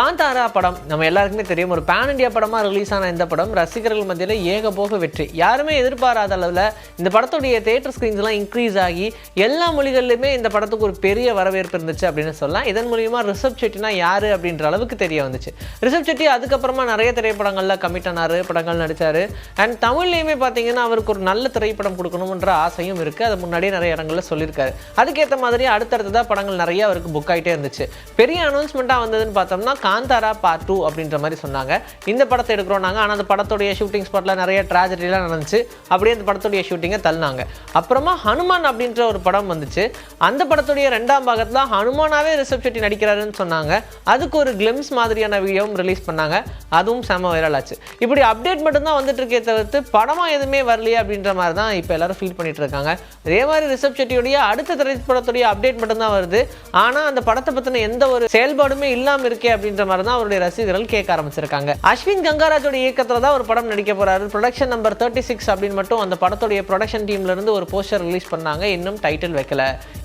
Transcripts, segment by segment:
காந்தாரா படம். நம்ம எல்லாருக்குமே தெரியும். ஒரு பேன் இண்டியா படமாக ரிலீஸ் ஆன இந்த படம் ரசிகர்கள் மத்தியில் ஏகபோக வெற்றி. யாருமே எதிர்பாராத அளவில் இந்த படத்துடைய தேட்டர் ஸ்க்ரீன்ஸ்லாம் இன்க்ரீஸ் ஆகி எல்லா மொழிகள்லையுமே இந்த படத்துக்கு ஒரு பெரிய வரவேற்பு இருந்துச்சு அப்படின்னு சொல்லலாம். இதன் மூலியமாக ரிஷப் செட்டினா யார் அப்படின்ற அளவுக்கு தெரிய வந்துச்சு. ரிஷப் செட்டி அதுக்கப்புறமா நிறைய திரைப்படங்களில் கமிட் ஆனார் படங்கள் நடித்தார் அண்ட் தமிழ்லையுமே பார்த்தீங்கன்னா அவருக்கு ஒரு நல்ல திரைப்படம் கொடுக்கணுன்ற ஆசையும் இருக்குது அது முன்னாடியே நிறைய இடங்களில் சொல்லியிருக்காரு. அதுக்கேற்ற மாதிரி அடுத்தடுத்ததாக படங்கள் நிறைய அவருக்கு புக் ஆகிட்டே இருந்துச்சு. பெரிய அனௌன்ஸ்மெண்ட்டாக வந்ததுன்னு பார்த்தோம்னா காந்தாரா பார்ட் டூ அப்படின்ற மாதிரி சொன்னாங்க. இந்த படத்தை எடுக்கிறோம் நாங்கள் ஆனால் அந்த படத்துடைய ஷூட்டிங் ஸ்பாட்டில் நிறைய ட்ராஜடிலாம் நடந்துச்சு. அப்படியே அந்த படத்துடைய ஷூட்டிங்கை தள்ளினாங்க. அப்புறமா ஹனுமான் அப்படின்ற ஒரு படம் வந்துச்சு. அந்த படத்துடைய ரெண்டாம் பாகத்தில் ஹனுமானாவே ரிஷப் செட்டி நடிக்கிறாருன்னு சொன்னாங்க. அதுக்கு ஒரு கிளிம்ஸ் மாதிரியான வீடியோவும் ரிலீஸ் பண்ணாங்க. அதுவும் செம வைரல் ஆச்சு. இப்படி அப்டேட் மட்டும்தான் வந்துட்டு இருக்கே தவிர்த்து படமாக எதுவுமே வரலையே அப்படின்ற மாதிரி தான் இப்போ எல்லாரும் ஃபீல் பண்ணிட்டு இருக்காங்க. அதே மாதிரி ரிஷப் செட்டியுடைய அடுத்த திரைப்படத்துடைய அப்டேட் மட்டும்தான் வருது. ஆனால் அந்த படத்தை பற்றின எந்த ஒரு செயல்பாடுமே இல்லாமல் இருக்கே அப்படின்னு அப்படின்ற மாதிரி தான் அவருடைய ரசிகர்கள் கேட்க ஆரம்பிச்சிருக்காங்க. அஸ்வின் கங்காராஜோட இயக்கத்தில் தான் ஒரு படம் நடிக்க போறாரு. ப்ரொடக்ஷன் நம்பர் தேர்ட்டி சிக்ஸ் அப்படின்னு மட்டும் அந்த படத்துடைய ப்ரொடக்ஷன் டீம்ல இருந்து ஒரு போஸ்டர் ரிலீஸ் பண்ணாங்க. இன்னும் டைட்டில் வைக்கல.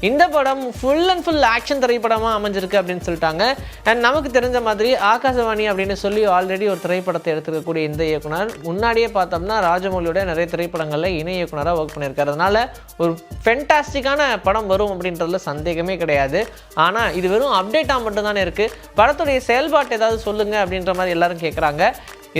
இந்த படம் ஃபுல் அண்ட் ஃபுல் ஆக்ஷன் திரைப்படமா அமைஞ்சிருக்கு அப்படின்னு சொல்லிட்டாங்க. அண்ட் நமக்கு தெரிஞ்ச மாதிரி ஆகாசவாணி அப்படின்னு சொல்லி ஆல்ரெடி ஒரு திரைப்படத்தை எடுத்துக்கக்கூடிய இந்த இயக்குனர். முன்னாடியே பார்த்தோம்னா ராஜமௌலியோட நிறைய திரைப்படங்களில் இணை இயக்குனராக ஒர்க் பண்ணியிருக்காரு. அதனால ஒரு ஃபென்டாஸ்டிக்கான படம் வரும் அப்படின்றதுல சந்தேகமே கிடையாது. ஆனால் இது வெறும் அப்டேட்டாக மட்டும்தானே இருக்குது படத்துடைய செயல்பாட்டு ஏதாவது சொல்லுங்க அப்படின்ற மாதிரி எல்லாரும் கேட்குறாங்க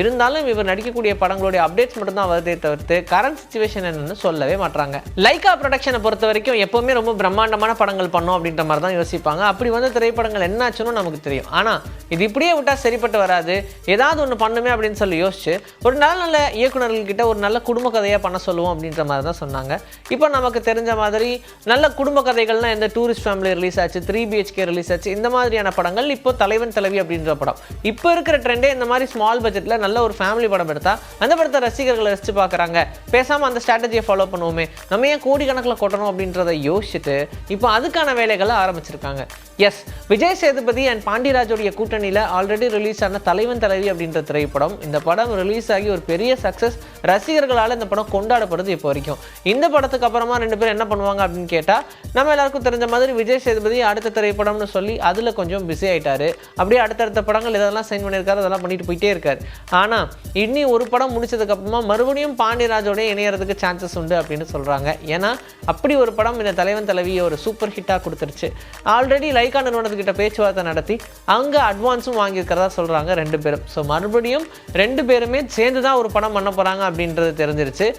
இருந்தாலும் இவர் நடிக்கக்கூடிய படங்களுடைய அப்டேட்ஸ் மட்டும்தான் வருதே தவிர்த்து கரண்ட் சுச்சுவேஷன் என்னன்னு சொல்லவே மாட்டாங்க லைக்கா ப்ரொடக்ஷனை பொறுத்த வரைக்கும் எப்போவுமே ரொம்ப பிரம்மாண்டமான படங்கள் பண்ணோம் அப்படின்ற மாதிரி தான் யோசிப்பாங்க. அப்படி வந்த திரைப்படங்கள் என்னாச்சுன்னு நமக்கு தெரியும். ஆனால் இது இப்படியே விட்டால் சரிப்பட்டு வராது. ஏதாவது ஒன்று பண்ணுமே அப்படின்னு சொல்லி யோசிச்சு ஒரு நல்ல நல்ல இயக்குநர்கள்கிட்ட ஒரு நல்ல குடும்ப கதையாக பண்ண சொல்லுவோம் அப்படின்ற மாதிரி தான் சொன்னாங்க. இப்போ நமக்கு தெரிஞ்ச மாதிரி நல்ல குடும்ப கதைகள்லாம் எந்த டூரிஸ்ட் ஃபேமிலி ரிலீஸ் ஆச்சு த்ரீ பிஹெச்கே ரிலீஸ் ஆச்சு. இந்த மாதிரியான படங்கள் இப்போ தலைவன் தலைவி அப்படின்ற படம். இப்போ இருக்கிற ட்ரெண்டே இந்த மாதிரி ஸ்மால் பட்ஜெட்டில் நல்ல ஒரு ஃபேமிலி படம் எடுத்தா அந்த படத்தை ரசிகர்களை ரசித்து பார்க்குறாங்க. பேசாமல் அந்த ஸ்ட்ராட்டஜியை ஃபாலோ பண்ணுவோமே. நம்ம ஏன் கோடிக்கணக்கில் கொட்டணும் அப்படின்றத யோசிச்சுட்டு இப்போ அதுக்கான வேலைகளை ஆரம்பிச்சிருக்காங்க. எஸ் விஜய் சேதுபதி அண்ட் பாண்டியராஜோடைய கூட்டணியில் ஆல்ரெடி ரிலீஸ் ஆன தலைவன் தலைவி அப்படின்ற திரைப்படம். இந்த படம் ரிலீஸ் ஆகி ஒரு பெரிய சக்ஸஸ் ரசிகர்களால் இந்த படம் கொண்டாடப்படுது இப்போ வரைக்கும். இந்த படத்துக்கு அப்புறமா ரெண்டு பேரும் என்ன பண்ணுவாங்க அப்படின்னு கேட்டால் நம்ம எல்லாருக்கும் தெரிஞ்ச மாதிரி விஜய் சேதுபதி அடுத்த திரைப்படம்னு சொல்லி அதில் கொஞ்சம் பிஸி ஆகிட்டார் அப்படியே அடுத்தடுத்த படங்கள் இதெல்லாம் சைன் பண்ணியிருக்காரு அதெல்லாம் பண்ணிட்டு போயிட்டே இருக்காரு. ஆனால் இன்னி ஒரு படம் முடிச்சதுக்கப்புறமா மறுபடியும் பாண்டியராஜோடய இணையறதுக்கு சான்சஸ் உண்டு அப்படின்னு சொல்கிறாங்க ஏன்னா அப்படி ஒரு படம் இந்த தலைவன் தலைவியை ஒரு சூப்பர் ஹிட்டாக கொடுத்துருச்சு. ஆல்ரெடி லைக்கா நிறுவனத்துக்கிட்ட பேச்சுவார்த்தை நடத்தி அங்கே அட்வான்ஸும் வாங்கியிருக்கிறதா சொல்கிறாங்க ரெண்டு பேரும். ஸோ மறுபடியும் ரெண்டு பேருமே சேர்ந்து தான் ஒரு படம் பண்ண போகிறாங்க அப்படின்றது தெரிஞ்சிருச்சு.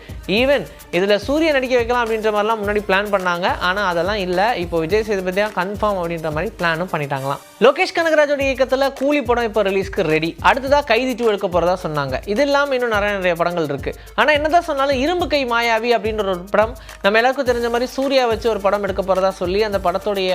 ஈவன் இதில் சூரிய நடிக்க வைக்கலாம் அப்படின்ற மாதிரிலாம் முன்னாடி பிளான் பண்ணாங்க. ஆனால் அதெல்லாம் இல்லை. இப்போ விஜய் சேதுபதியாக கன்ஃபார்ம் அப்படின்ற மாதிரி பிளானும் பண்ணிட்டாங்களாம். லோகேஷ் கனகராஜோட இயக்கத்தில் கூலி படம் இப்போ ரிலீஸ்க்கு ரெடி அடுத்ததாக கைதி டூ எடுக்க போகிறதா சொன்னாங்க. இது இல்லாமல் இன்னும் நிறைய நிறைய படங்கள் இருக்குது ஆனால் என்னதான் சொன்னாலும் இரும்பு கை மாயாவி அப்படின்ற ஒரு படம் நம்ம எல்லாருக்கும் தெரிஞ்ச மாதிரி சூர்யா வச்சு ஒரு படம் எடுக்க போகிறதா சொல்லி அந்த படத்துடைய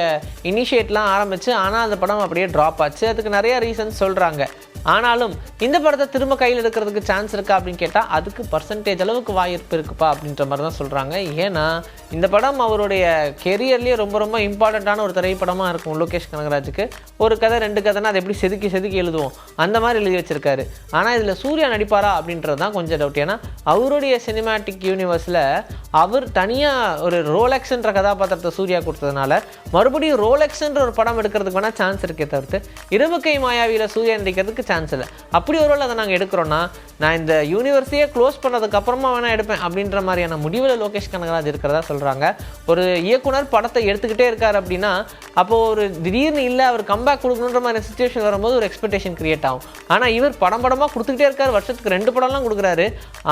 இனிஷியேட்லாம் ஆரம்பிச்சு ஆனால் அந்த படம் அப்படியே ட்ராப் ஆச்சு. அதுக்கு நிறைய ரீசன்ஸ் சொல்கிறாங்க ஆனாலும் இந்த படத்தை திரும்ப கையில் எடுக்கிறதுக்கு சான்ஸ் இருக்கா அப்படின்னு கேட்டால் அதுக்கு பர்சன்டேஜ் அளவுக்கு வாய்ப்பு இருக்குப்பா அப்படின்ற மாதிரி தான் சொல்கிறாங்க ஏன்னா இந்த படம் அவருடைய கெரியர்லேயே ரொம்ப ரொம்ப இம்பார்ட்டண்ட்டான ஒரு திரைப்படமாக இருக்கும் லோகேஷ் கனகராஜுக்கு. ஒரு கதை ரெண்டு கதைனா அதை எப்படி செதுக்கி செதுக்கி எழுதுவோம்? அந்த மாதிரி எழுதி வச்சுருக்காரு. ஆனால் இதில் சூர்யா நடிப்பாரா அப்படின்றது தான் கொஞ்சம் டவுட் ஏன்னா அவருடைய சினிமாட்டிக் யூனிவர்ஸில் அவர் தனியாக ஒரு ரோலெக்ஸ்ன்ற கதாபாத்திரத்தை சூர்யா கொடுத்ததுனால மறுபடியும் ரோலெக்ஸ்ன்ற ஒரு படம் எடுக்கிறதுக்கு வேணால் சான்ஸ் இருக்கே தவிர்த்து இருபக்கை மாயாவியில் சூர்யா நடிக்கிறதுக்கு சான்ஸ் இல்லை. அப்படி ஒரு அதை நாங்கள் எடுக்கிறோன்னா நான் இந்த யூனிவர்ஸையே க்ளோஸ் பண்ணதுக்கு அப்புறமா வேணால் எடுப்பேன் அப்படின்ற மாதிரியான முடிவில் லோகேஷ் கனகராஜ் இருக்கிறதா சொல்கிறாங்க ஒரு இயக்குனர் படத்தை எடுத்துக்கிட்டே இருக்கார் அப்படின்னா அப்போது ஒரு திடீர்னு இல்லை அவர் கம்பேக் கொடுக்கணுன்ற மாதிரி சுச்சுவேஷன் வரும்போது ஒரு எக்ஸ்பெக்டேஷன் கிரியேட் ஆகும். ஆனால் இவர் படம் படமாக கொடுத்துக்கிட்டே இருக்கார் வருஷத்துக்கு ரெண்டு படம்லாம் கொடுக்குறாரு.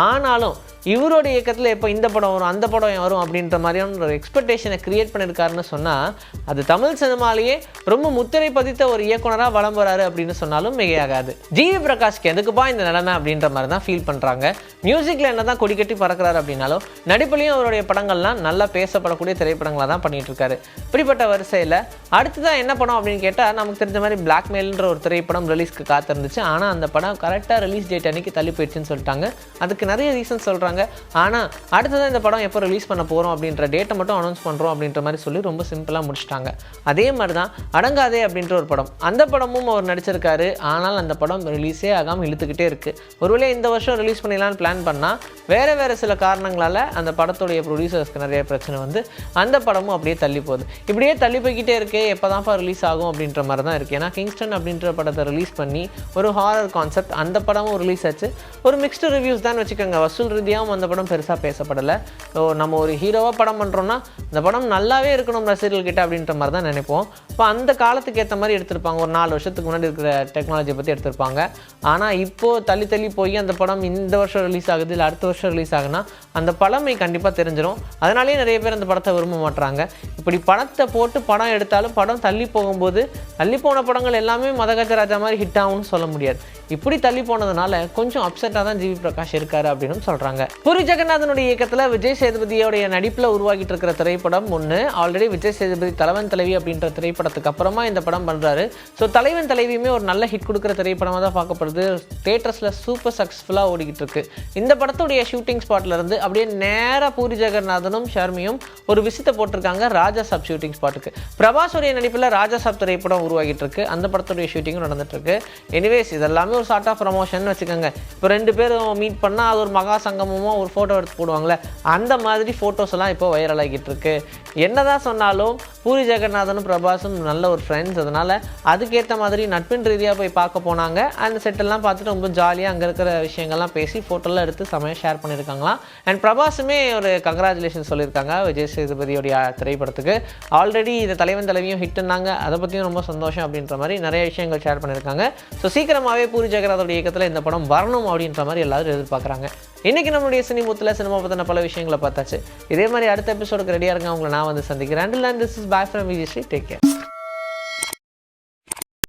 ஆனாலும் இவரோட இயக்கத்தில் இப்போ இந்த படம் வரும் அந்த படம் வரும் அப்படின்ற மாதிரியான ஒரு எக்ஸ்பெக்டேஷனை கிரியேட் பண்ணியிருக்காருன்னு சொன்னால் அது தமிழ் சினிமாலேயே ரொம்ப முத்திரை பதித்த ஒரு இயக்குனராக வளம் வராரு அப்படின்னு சொன்னாலும் மிகையாகாது. ஜிவி பிரகாஷ்க்கு எதுக்குப்பா இந்த நிலைமை அப்படின்ற மாதிரி தான் ஃபீல் பண்ணுறாங்க மியூசிக்கில் என்ன தான் கொடிக்கட்டி பறக்கிறாரு அப்படின்னாலும் நடிப்புலையும் அவருடைய படங்கள்லாம் நல்லா பேசப்படக்கூடிய திரைப்படங்களாக தான் பண்ணிட்டு இருக்காரு இப்படிப்பட்ட வரிசையில் அடுத்ததான் என்ன படம் அப்படின்னு கேட்டால் நமக்கு தெரிஞ்ச மாதிரி பிளாக்மெயில்ன்ற ஒரு திரைப்படம் ரிலீஸ்க்கு காத்திருந்துச்சு. ஆனால் அந்த படம் கரெக்டாக ரிலீஸ் டேட் அன்னைக்கு தள்ளி போயிடுச்சுன்னு சொல்லிட்டாங்க. அதுக்கு நிறைய ரீசன் சொல்கிறாங்க சொல்கிறாங்க ஆனால் அடுத்ததான் இந்த படம் எப்போ ரிலீஸ் பண்ண போகிறோம் அப்படின்ற டேட்டை மட்டும் அனௌன்ஸ் பண்ணுறோம் அப்படின்ற மாதிரி சொல்லி ரொம்ப சிம்பிளாக முடிச்சிட்டாங்க. அதே மாதிரி தான் அடங்காதே அப்படின்ற ஒரு படம். அந்த படமும் அவர் நடிச்சிருக்காரு. ஆனால் அந்த படம் ரிலீஸே ஆகாமல் இழுத்துக்கிட்டே இருக்குது ஒருவேளை இந்த வருஷம் ரிலீஸ் பண்ணிடலான்னு பிளான் பண்ணால் வேறு வேறு சில காரணங்களால் அந்த படத்துடைய ப்ரொடியூசர்ஸ்க்கு நிறைய பிரச்சனை வந்து அந்த படமும் அப்படியே தள்ளி போகுது. இப்படியே தள்ளி போய்கிட்டே இருக்கே எப்போ தான்ப்பா ரிலீஸ் ஆகும் அப்படின்ற மாதிரி தான் இருக்குது ஏன்னா கிங்ஸ்டன் அப்படின்ற படத்தை ரிலீஸ் பண்ணி ஒரு ஹாரர் கான்செப்ட் அந்த படமும் ரிலீஸ் ஆச்சு. ஒரு மிக்ஸ்டு ரிவ்யூஸ் தான் வச்சுக்கோங்க. வசூல் ரீதியாகவும் அந்த படம் பெருசாக பேசப்படலை. ஸோ நம்ம ஒரு ஹீரோவாக படம் பண்ணுறோன்னா இந்த படம் நல்லாவே இருக்கணும் ரசிகர்கள்கிட்ட அப்படின்ற மாதிரி தான் நினைப்போம். இப்போ அந்த காலத்துக்கு ஏற்ற மாதிரி எடுத்திருப்பாங்க. ஒரு நாலு வருஷத்துக்கு முன்னாடி இருக்கிற டெக்னாலஜியை பற்றி எடுத்திருப்பாங்க. ஆனால் இப்போது தள்ளி தள்ளி போய் அந்த படம் இந்த வருஷம் ரிலீஸ் ஆகுது இல்லை அடுத்த வருஷம் ரிலீஸ் ஆகுனா அந்த பழமை கண்டிப்பாக தெரிஞ்சிடும் அதனாலேயே நிறைய பேர் அந்த படத்தை விரும்ப மாட்றாங்க. இப்படி படத்தை போட்டு படம் எடுத்தாலும் படம் தள்ளி போகும்போது தள்ளி போன படங்கள் எல்லாமே மதகஜராஜா மாதிரி ஹிட் ஆகும்னு சொல்ல முடியாது. இப்படி தள்ளி போனதுனால கொஞ்சம் அப்செட்டாக தான் ஜிவி பிரகாஷ் இருக்காரு அப்படின்னு சொல்கிறாங்க பூரி ஜெகநாதனுடைய இயக்கத்தில் விஜய் சேதுபதியோடைய நடிப்பில் உருவாகிட்டு இருக்கிற திரைப்படம் ஒன்று ஆல்ரெடி விஜய் சேதுபதி தலைவன் தலைவி அப்படின்ற திரைப்படத்துக்கு அப்புறமா இந்த படம் பண்ணுறாரு ஸோ தலைவன் தலைவியுமே ஒரு நல்ல ஹிட் கொடுக்குற திரைப்படமாக தான் பார்க்கப்படுது. தேட்டர்ஸில் சூப்பர் சக்ஸஸ்ஃபுல்லாக ஓடிக்கிட்டு இருக்கு. இந்த படத்துடைய ஷூட்டிங் ஸ்பாட்லேருந்து அப்படியே நேராக பூரி ஜெகநாதனும் ஷர்மியும் ஒரு விசித்தை போட்டிருக்காங்க ராஜா சாப் ஷூட்டிங் ஸ்பாட்டுக்கு பிரபாஸுடைய நடிப்பில் ராஜா சாப் திரைப்படம் உருவாகிட்டு இருக்கு. அந்த படத்துடைய ஷூட்டிங்கும் நடந்துட்டு இருக்கு. எனிவேஸ் இதெல்லாமே ஒரு சார்ட் ஆஃப் ப்ரமோஷன் வச்சுக்கோங்க. இப்போ ரெண்டு பேரும் மீட் பண்ணால் அது ஒரு மகா சங்கமமோ ஒரு ஃபோட்டோ எடுத்து போடுவாங்களே அந்த மாதிரி ஃபோட்டோஸ் எல்லாம் இப்போ வைரல் ஆகிட்டு இருக்கு. என்னதான் சொன்னாலும் பூரி ஜெகநாதனும் பிரபாஸும் நல்ல ஒரு ஃப்ரெண்ட்ஸ் அதனால் அதுக்கேற்ற மாதிரி நட்பின் ரீதியாக போய் பார்க்க போனாங்க. அந்த செட்டெல்லாம் பார்த்துட்டு ரொம்ப ஜாலியாக அங்கே இருக்கிற விஷயங்கள்லாம் பேசி ஃபோட்டோலாம் எடுத்து செமையாக ஷேர் பண்ணியிருக்காங்களாம் அண்ட் பிரபாஸுமே ஒரு கங்க்ராச்சுலேஷன் சொல்லியிருக்காங்க விஜய் சேதுபதியோடைய திரைப்படத்துக்கு. ஆல்ரெடி இந்த தலைவன் தலைவியும் ஹிட்டுனாங்க அதை பற்றியும் ரொம்ப சந்தோஷம் அப்படின்ற மாதிரி நிறைய விஷயங்கள் ஷேர் பண்ணியிருக்காங்க ஸோ சீக்கிரமாகவே பூரி ஜெகநாதோட இயக்கத்தில் இந்த படம் வரணும் அப்படின்ற மாதிரி எல்லாரும் எதிர்பார்க்குறாங்க. இன்றைக்கி நம்மளுடைய சினிமூத்தில் சினிமா பற்றின பல விஷயங்களை பார்த்தாச்சு. இதே மாதிரி அடுத்த எபிசோடுக்கு ரெடியாக இருங்க. அவங்களை நான் வந்து சந்திக்கிறேன். And this is Bye from EGC. Take care.